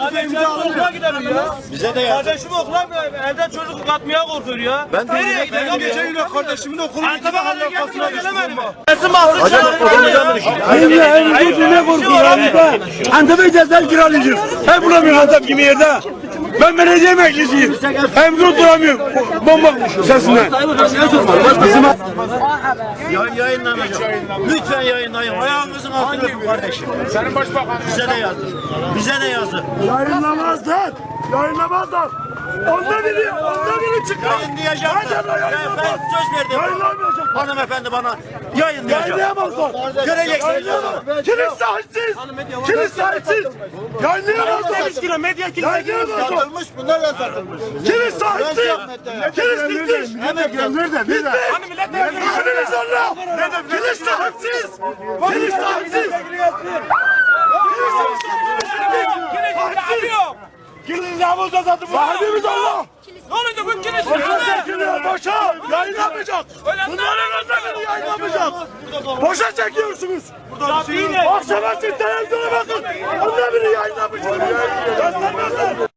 Kardeşim okula gidelim ya. Bize de yazın. Kardeşim okula? Evden çocuk katmaya korkuyor ya. Ben de Nereye yine- gidelim? Geçen yine- gün kardeşimin okulu Antep'e gittim. kapısına gelemedim. düştüm. Alsın Hocam çağırın ne korkuyor Antep'e. Antep'e cezaevi kiralayacağız. Hem bulamıyorum Antep gibi yerde. Ben belediye meclisiyim. Hem dur duramıyorum. Bomba sesinden. Yayın yayınlanacak. Lütfen yayınlayın. Ayağınızın altını öpün kardeşim. Senin başbakan. Bize de yazın. Bize de yazın. Yayınlamazlar. Yayınlamazlar. Onda biri, onda biri çıkar. Yayınlayacaklar. Hadi Ben, yayınlamaz. söz verdim. Yayınlamayacak. Hanımefendi bana yayınlayacak. Yayınlayamazlar. Göreceksiniz. Kilis sahipsiz. Kilis sahipsiz. Yayınlayamazlar. Medya Yayınlayamazlar. Satılmış bunlar da satılmış. Kilis sahipsiz. Kilis bitmiş. Nerede? Bitti. Kilis zorla. Kilis sahipsiz. Kilis sahipsiz. Kilis namusa satın. Sahibimiz Allah. Ne olacak bu kilis? Boşa çekiliyor boşa. Yayınlamayacak. Bunların özelliğini yayınlamayacak. Boşa çekiyorsunuz. Akşam açın televizyona bakın. Onlar biri yayınlamayacak. Göstermezler.